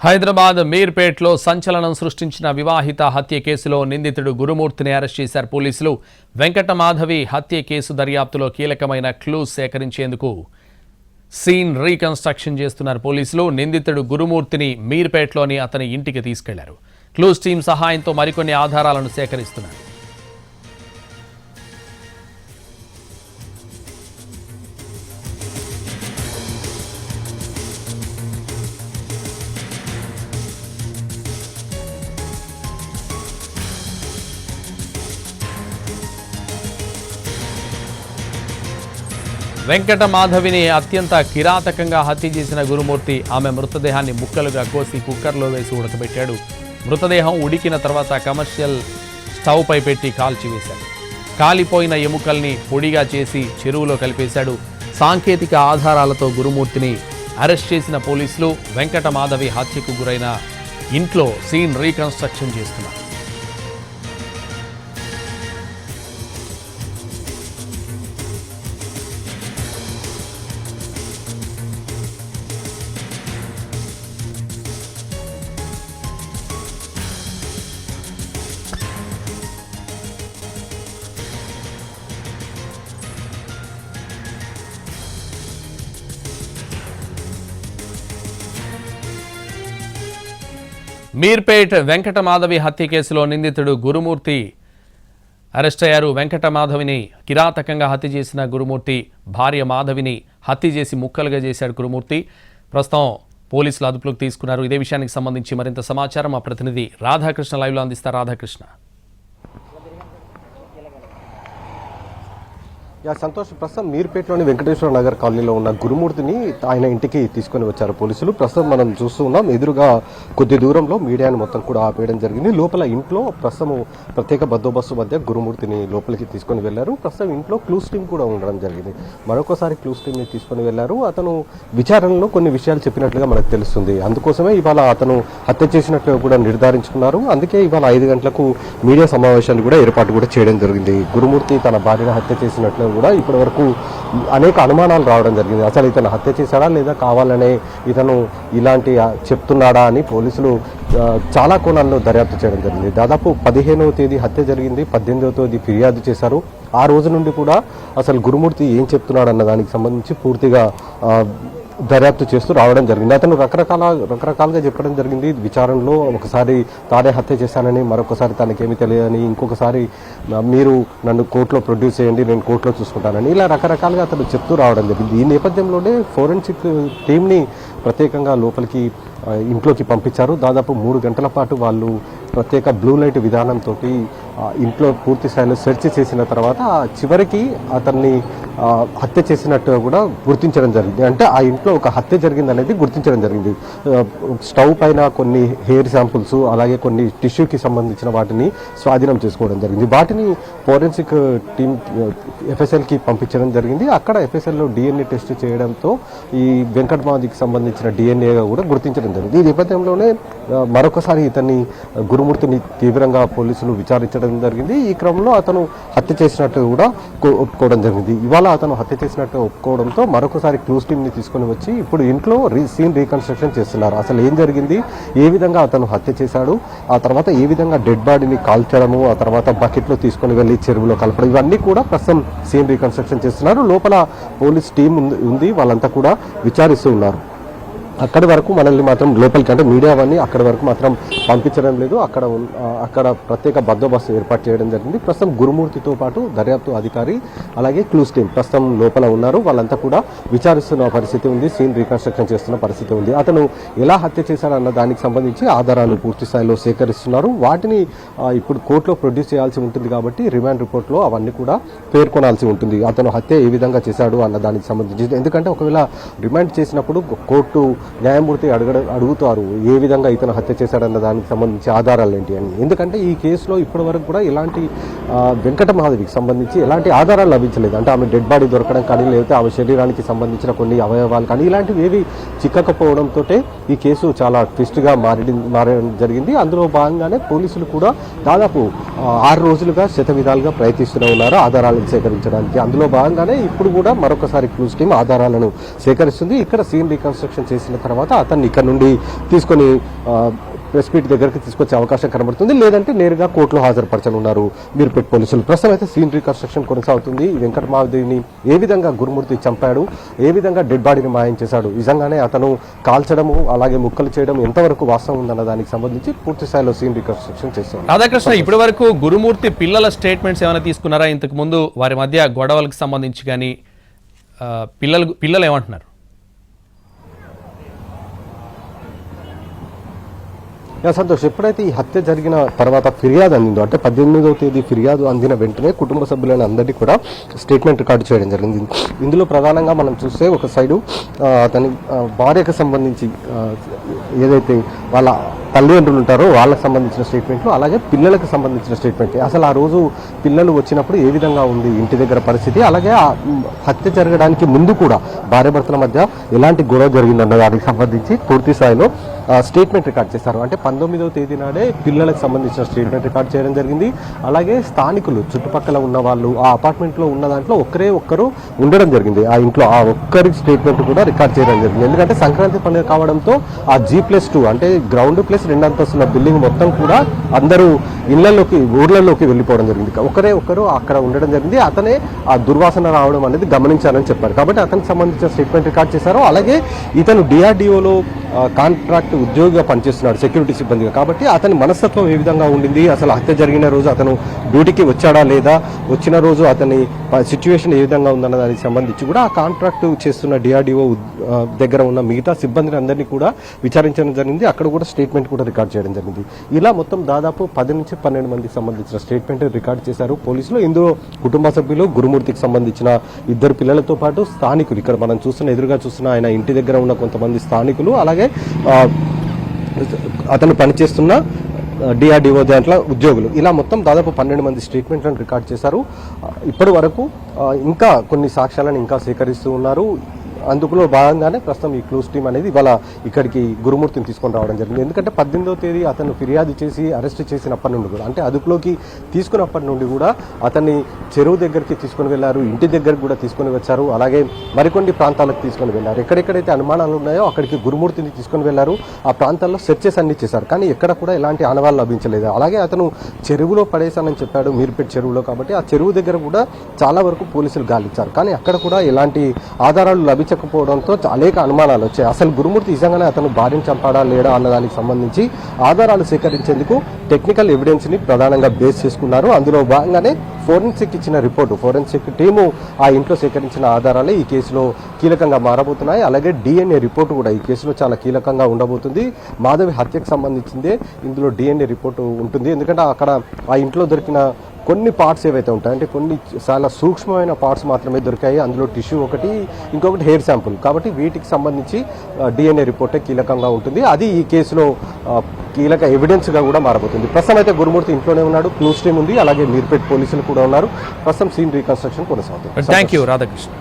హైదరాబాద్ మీర్పేట్లో సంచలనం సృష్టించిన వివాహిత హత్య కేసులో నిందితుడు గురుమూర్తిని అరెస్ట్ చేశారు పోలీసులు. వెంకటమాధవి హత్య కేసు దర్యాప్తులో కీలకమైన క్లూస్ సేకరించేందుకు సీన్ రీకన్స్ట్రక్షన్ చేస్తున్నారు పోలీసులు. నిందితుడు గురుమూర్తిని మీర్పేట్లోని అతని ఇంటికి తీసుకెళ్ళారు. క్లూస్ టీం సహాయంతో మరికొన్ని ఆధారాలను సేకరిస్తున్నారు. వెంకట మాధవిని అత్యంత కిరాతకంగా హత్య చేసిన గురుమూర్తి ఆమె మృతదేహాన్ని ముక్కలుగా కోసి కుక్కర్లో వేసి ఉడకబెట్టాడు. మృతదేహం ఉడికిన తర్వాత కమర్షియల్ స్టవ్ పై పెట్టి కాల్చివేశాడు. కాలిపోయిన ఎముకల్ని పొడిగా చేసి చెరువులో కలిపేశాడు. సాంకేతిక ఆధారాలతో గురుమూర్తిని అరెస్ట్ చేసిన పోలీసులు వెంకట మాధవి హత్యకు గురైన ఇంట్లో సీన్ రీకన్స్ట్రక్షన్ చేస్తున్నారు. మీర్పేట్ వెంకట మాధవి హత్య కేసులో నిందితుడు గురుమూర్తి అరెస్ట్ అయ్యారు. వెంకట మాధవిని కిరాతకంగా హత్య చేసిన గురుమూర్తి భార్య మాధవిని హత్య చేసి ముక్కలుగా చేశాడు గురుమూర్తి. ప్రస్తుతం పోలీసులు అదుపులోకి తీసుకున్నారు. ఇదే విషయానికి సంబంధించి మరింత సమాచారం మా ప్రతినిధి రాధాకృష్ణ లైవ్లో అందిస్తారు. రాధాకృష్ణ. యా సంతోష్ ప్రస్తుతం మీర్పేటలోని వెంకటేశ్వర నగర్ కాలనీలో ఉన్న గురుమూర్తిని ఆయన ఇంటికి తీసుకొని వచ్చారు పోలీసులు. ప్రస్తుతం మనం చూస్తూ ఉన్నాం ఎదురుగా కొద్ది దూరంలో మీడియాను మొత్తం కూడా ఆపేయడం జరిగింది. లోపల ఇంట్లో ప్రస్తుతం ప్రత్యేక బందోబస్తు మధ్య గురుమూర్తిని లోపలికి తీసుకొని వెళ్ళారు ప్రస్తుతం ఇంట్లో క్లూస్ టీమ్ కూడా ఉండడం జరిగింది. మరొకసారి క్లూస్ టీమ్ని తీసుకొని వెళ్ళారు అతను విచారణలో కొన్ని విషయాలు చెప్పినట్లుగా మనకు తెలుస్తుంది. అందుకోసమే ఇవాళ అతను హత్య చేసినట్లు కూడా నిర్ధారించుకున్నారు. అందుకే ఇవాళ ఐదు గంటలకు మీడియా సమావేశాన్ని కూడా ఏర్పాటు కూడా చేయడం జరిగింది. గురుమూర్తి తన భార్యను హత్య చేసినట్లు కూడా ఇప్పటి వరకు అనేక అనుమానాలు రావడం జరిగింది. అసలు ఇతను హత్య చేశాడా లేదా కావాలనే ఇతను ఇలాంటి చెప్తున్నాడా అని పోలీసులు చాలా కోణాల్లో దర్యాప్తు చేయడం జరిగింది. దాదాపు పదిహేనవ తేదీ హత్య జరిగింది పద్దెనిమిదవ తేదీ ఫిర్యాదు చేశారు. ఆ రోజు నుండి కూడా అసలు గురుమూర్తి ఏం చెప్తున్నాడు అన్న దానికి సంబంధించి పూర్తిగా దర్యాప్తు చేస్తూ రావడం జరిగింది. అతను రకరకాల రకరకాలుగా చెప్పడం జరిగింది. విచారణలో ఒకసారి తానే హత్య చేశానని మరొకసారి తనకేమీ తెలియదని ఇంకొకసారి మీరు నన్ను కోర్టులో ప్రొడ్యూస్ చేయండి నేను కోర్టులో చూసుకుంటానని ఇలా రకరకాలుగా అతను చెప్తూ రావడం జరిగింది. ఈ నేపథ్యంలోనే ఫోరెన్సిక్ టీంని ప్రత్యేకంగా లోపలికి ఇంట్లోకి పంపించారు. దాదాపు మూడు గంటల పాటు వాళ్ళు ప్రత్యేక బ్లూ లైట్ విధానంతో ఇంట్లో పూర్తి స్థాయిలో సెర్చ్ చేసిన తర్వాత చివరికి అతన్ని హత్య చేసినట్టు కూడా గుర్తించడం జరిగింది. అంటే ఆ ఇంట్లో ఒక హత్య జరిగింది అనేది గుర్తించడం జరిగింది. స్టవ్ పైన కొన్ని హెయిర్ శాంపుల్స్ అలాగే కొన్ని టిష్యూకి సంబంధించిన వాటిని స్వాధీనం చేసుకోవడం జరిగింది. వాటిని ఫోరెన్సిక్ టీమ్ ఎఫ్ఎస్ఎల్కి పంపించడం జరిగింది. అక్కడ ఎఫ్ఎస్ఎల్లో డిఎన్ఏ టెస్ట్ చేయడంతో ఈ వెంకటమాదికి సంబంధించిన డిఎన్ఏ కూడా గుర్తించడం జరిగింది. ఈ నేపథ్యంలోనే మరొకసారి ఇతన్ని గురుమూర్తిని తీవ్రంగా పోలీసులు విచారించడం జరిగింది. ఈ క్రమంలో అతను హత్య చేసినట్టు కూడా ఒప్పుకోవడం జరిగింది. ఇవాళ అతను హత్య చేసినట్టు ఒప్పుకోవడంతో మరొకసారి క్లూస్ టీమ్ని తీసుకొని వచ్చి ఇప్పుడు ఇంట్లో రీ సీన్ రీకన్స్ట్రక్షన్ చేస్తున్నారు. అసలు ఏం జరిగింది? ఏ విధంగా అతను హత్య చేశాడు? ఆ తర్వాత ఏ విధంగా డెడ్ బాడీని కాల్చడము? ఆ తర్వాత బకెట్లో తీసుకొని వెళ్ళి చెరువులో కలపడం? ఇవన్నీ కూడా ప్రస్తుతం సీన్ రీకన్స్ట్రక్షన్ చేస్తున్నారు. లోపల పోలీస్ టీం ఉంది- ఉంది. వాళ్ళంతా కూడా విచారిస్తూ ఉన్నారు. అక్కడి వరకు మనల్ని మాత్రం లోపలికి అంటే మీడియా అవన్నీ అక్కడి వరకు మాత్రం పంపించడం లేదు. అక్కడ అక్కడ ప్రత్యేక బందోబస్తు ఏర్పాటు చేయడం జరిగింది. ప్రస్తుతం గురుమూర్తితో పాటు దర్యాప్తు అధికారి అలాగే క్లూస్ టీం ప్రస్తుతం లోపల ఉన్నారు. వాళ్ళంతా కూడా విచారిస్తున్న పరిస్థితి ఉంది. సీన్ రీకన్స్ట్రక్షన్ చేస్తున్న పరిస్థితి ఉంది. అతను ఎలా హత్య చేశాడన్న దానికి సంబంధించి ఆధారాలు పూర్తి స్థాయిలో సేకరిస్తున్నారు. వాటిని ఇప్పుడు కోర్టులో ప్రొడ్యూస్ చేయాల్సి ఉంటుంది కాబట్టి రిమాండ్ రిపోర్ట్లో అవన్నీ కూడా పేర్కొనాల్సి ఉంటుంది. అతను హత్య ఏ విధంగా చేశాడు అన్న దానికి సంబంధించి ఎందుకంటే ఒకవేళ రిమాండ్ చేసినప్పుడు కోర్టు న్యాయమూర్తి అడగడ అడుగుతారు ఏ విధంగా ఇతను హత్య చేశాడన్న దానికి సంబంధించి ఆధారాలు ఏంటి అని. ఎందుకంటే ఈ కేసులో ఇప్పటి వరకు కూడా ఎలాంటి వెంకట మహాదేవికి సంబంధించి ఎలాంటి ఆధారాలు లభించలేదు. అంటే ఆమె డెడ్ బాడీ దొరకడం కానీ లేకపోతే ఆమె శరీరానికి సంబంధించిన కొన్ని అవయవాలు కానీ ఇలాంటివి ఏవి చిక్కకపోవడంతో ఈ కేసు చాలా ట్విస్ట్గా మారి మారడం జరిగింది. అందులో భాగంగానే పోలీసులు కూడా దాదాపు ఆరు రోజులుగా శత విధాలుగా ప్రయత్నిస్తూనే ఉన్నారు ఆధారాలను సేకరించడానికి. అందులో భాగంగానే ఇప్పుడు కూడా మరొకసారి క్లూస్ టీమ్ ఆధారాలను సేకరిస్తుంది. ఇక్కడ సీన్ రీకన్స్ట్రక్షన్ చేసిన తర్వాత అతన్ని ఇక్కడ నుండి తీసుకొని ప్రెస్ మీట్ దగ్గరికి తీసుకొచ్చే అవకాశం కనబడుతుంది. లేదంటే నేరుగా కోర్టులో హాజరుపరచనున్నారు మీరుపేట పోలీసులు. ప్రస్తుతం అయితే సీన్ రికన్స్ట్రక్షన్ కొనసాగుతుంది. వెంకట మహాదేవిని ఏ విధంగా గురుమూర్తి చంపాడు ఏ విధంగా డెడ్ బాడీని మాయం చేశాడు నిజంగానే అతను కాల్చడము అలాగే ముక్కలు చేయడం ఎంతవరకు వాస్తవం ఉందన్న దానికి సంబంధించి పూర్తి స్థాయిలో సీన్ రికన్స్ట్రక్షన్ చేస్తాం రాధాకృష్ణ ఇప్పటి వరకు గురుమూర్తి పిల్లల స్టేట్మెంట్స్ ఏమైనా తీసుకున్నారా? ఇంతకు ముందు వారి మధ్య గొడవలకు సంబంధించి కానీ పిల్లలు పిల్లలు ఏమంటున్నారు? సంతోష్ ఎప్పుడైతే ఈ హత్య జరిగిన తర్వాత ఫిర్యాదు అందిందో అంటే పద్దెనిమిదవ తేదీ ఫిర్యాదు అందిన వెంటనే కుటుంబ సభ్యులైన అందరినీ కూడా స్టేట్మెంట్ రికార్డు చేయడం జరిగింది. ఇందులో ప్రధానంగా మనం చూస్తే ఒక సైడు అతని భార్యకు సంబంధించి ఏదైతే వాళ్ళ తల్లిదండ్రులు ఉంటారో వాళ్ళకి సంబంధించిన స్టేట్మెంట్లు అలాగే పిల్లలకు సంబంధించిన స్టేట్మెంట్. అసలు ఆ రోజు పిల్లలు వచ్చినప్పుడు ఏ విధంగా ఉంది ఇంటి దగ్గర పరిస్థితి? అలాగే ఆ హత్య జరగడానికి ముందు కూడా భార్యాభర్తల మధ్య ఎలాంటి గొడవ జరిగిందన్న దానికి సంబంధించి పూర్తి స్థాయిలో స్టేట్మెంట్ రికార్డ్ చేశారు. అంటే పంతొమ్మిదవ తేదీ నాడే పిల్లలకు సంబంధించిన స్టేట్మెంట్ రికార్డ్ చేయడం జరిగింది. అలాగే స్థానికులు చుట్టుపక్కల ఉన్న వాళ్ళు ఆ అపార్ట్మెంట్లో ఉన్న దాంట్లో ఒక్కరే ఒక్కరు ఉండడం జరిగింది. ఆ ఇంట్లో ఆ ఒక్కరి స్టేట్మెంట్ కూడా రికార్డ్ చేయడం జరిగింది. ఎందుకంటే సంక్రాంతి పండుగ కావడంతో ఆ జీ ప్లస్ టూ అంటే గ్రౌండ్ ప్లస్ రెండు అంతస్తుల బిల్డింగ్ మొత్తం కూడా అందరూ ఇళ్ళలోకి ఊర్లలోకి వెళ్ళిపోవడం జరిగింది. ఒకరే ఒకరు అక్కడ ఉండడం జరిగింది. అతనే ఆ దుర్వాసన రావడం అనేది గమనించారని చెప్పారు. కాబట్టి అతనికి సంబంధించిన స్టేట్మెంట్ రికార్డ్ చేశారు. అలాగే ఇతను డిఆర్డిఓలో కాంట్రాక్ట్ ఉద్యోగిగా పనిచేస్తున్నాడు సెక్యూరిటీ సిబ్బందిగా. కాబట్టి అతని మనస్తత్వం ఏ విధంగా ఉండింది? అసలు హత్య జరిగిన రోజు అతను డ్యూటీకి వచ్చాడా లేదా? వచ్చిన రోజు అతని సిచ్యువేషన్ ఏ విధంగా ఉందన్న దానికి సంబంధించి కూడా ఆ కాంట్రాక్ట్ చేస్తున్న డిఆర్డిఓ దగ్గర ఉన్న మిగతా సిబ్బందిని అందరినీ కూడా విచారించడం జరిగింది. అక్కడ కూడా స్టేట్మెంట్ కూడా రికార్డ్ చేయడం జరిగింది. ఇలా మొత్తం దాదాపు పది నుంచి పన్నెండు మందికి సంబంధించిన స్టేట్మెంట్ రికార్డ్ చేశారు పోలీసులు. ఇందులో కుటుంబ సభ్యులు గురుమూర్తికి సంబంధించిన ఇద్దరు పిల్లలతో పాటు స్థానికులు. ఇక్కడ మనం చూస్తున్న ఎదురుగా చూస్తున్న ఆయన ఇంటి దగ్గర ఉన్న కొంతమంది స్థానికులు అలాగే అలాగే అతను పనిచేస్తున్న డిఆర్డిఓ దాంట్లో ఉద్యోగులు. ఇలా మొత్తం దాదాపు పన్నెండు మంది స్టేట్మెంట్లను రికార్డ్ చేశారు. ఇప్పటి వరకు ఇంకా కొన్ని సాక్ష్యాలను ఇంకా సేకరిస్తూ ఉన్నారు. అందుకులో భాగంగానే ప్రస్తుతం ఈ క్లూస్ టీం అనేది ఇవాళ ఇక్కడికి గురుమూర్తిని తీసుకొని రావడం జరిగింది. ఎందుకంటే పద్దెనిమిదవ తేదీ అతను ఫిర్యాదు చేసి అరెస్ట్ చేసినప్పటి నుండి కూడా అంటే అదుపులోకి తీసుకున్నప్పటి నుండి కూడా అతన్ని చెరువు దగ్గరికి తీసుకొని వెళ్ళారు ఇంటి దగ్గరకు కూడా తీసుకొని వచ్చారు. అలాగే మరికొన్ని ప్రాంతాలకు తీసుకొని వెళ్ళారు. ఎక్కడెక్కడైతే అనుమానాలు ఉన్నాయో అక్కడికి గురుమూర్తిని తీసుకొని వెళ్ళారు. ఆ ప్రాంతాల్లో సెర్చెస్ అన్ని చేశారు. కానీ ఎక్కడ కూడా ఎలాంటి ఆనవాళ్ళు లభించలేదు. అలాగే అతను చెరువులో పడేశానని చెప్పాడు మీరుపేట చెరువులో కాబట్టి ఆ చెరువు దగ్గర కూడా చాలా వరకు పోలీసులు గాలిచ్చారు. కానీ అక్కడ కూడా ఎలాంటి ఆధారాలు లభించకపోవడంతో అనేక అనుమానాలు వచ్చాయి. అసలు గురుమూర్తి నిజంగానే అతను భార్యను చంపాడా లేడా అన్న దానికి సంబంధించి ఆధారాలు సేకరించేందుకు టెక్నికల్ ఎవిడెన్స్ని ప్రధానంగా బేస్ చేసుకున్నారు. అందులో భాగంగానే ఫోరెన్సిక్ ఇచ్చిన రిపోర్టు ఫోరెన్సిక్ టీము ఆ ఇంట్లో సేకరించిన ఆధారాలే ఈ కేసులో కీలకంగా మారబోతున్నాయి. అలాగే డిఎన్ఏ రిపోర్టు కూడా ఈ కేసులో చాలా కీలకంగా ఉండబోతుంది. మాధవి హత్యకు సంబంధించిందే ఇందులో డిఎన్ఏ రిపోర్టు ఉంటుంది. ఎందుకంటే అక్కడ ఆ ఇంట్లో దొరికిన కొన్ని పార్ట్స్ ఏవైతే ఉంటాయి అంటే కొన్ని చాలా సూక్ష్మమైన పార్ట్స్ మాత్రమే దొరికాయి. అందులో టిష్యూ ఒకటి ఇంకొకటి హెయిర్ శాంపుల్. కాబట్టి వీటికి సంబంధించి డిఎన్ఏ రిపోర్టే కీలకంగా ఉంటుంది. అది ఈ కేసులో కీలక ఎవిడెన్స్గా కూడా మారబోతుంది. ప్రస్తుతం అయితే గురుమూర్తి ఇంట్లోనే ఉన్నాడు క్లూస్ టీమ్ ఉంది అలాగే మీర్పేట్ పోలీసులు కూడా ఉన్నారు. ప్రస్తుతం సీన్ రీకన్స్ట్రక్షన్ కొనసాగుతుంది. Thank you Radhakrishna.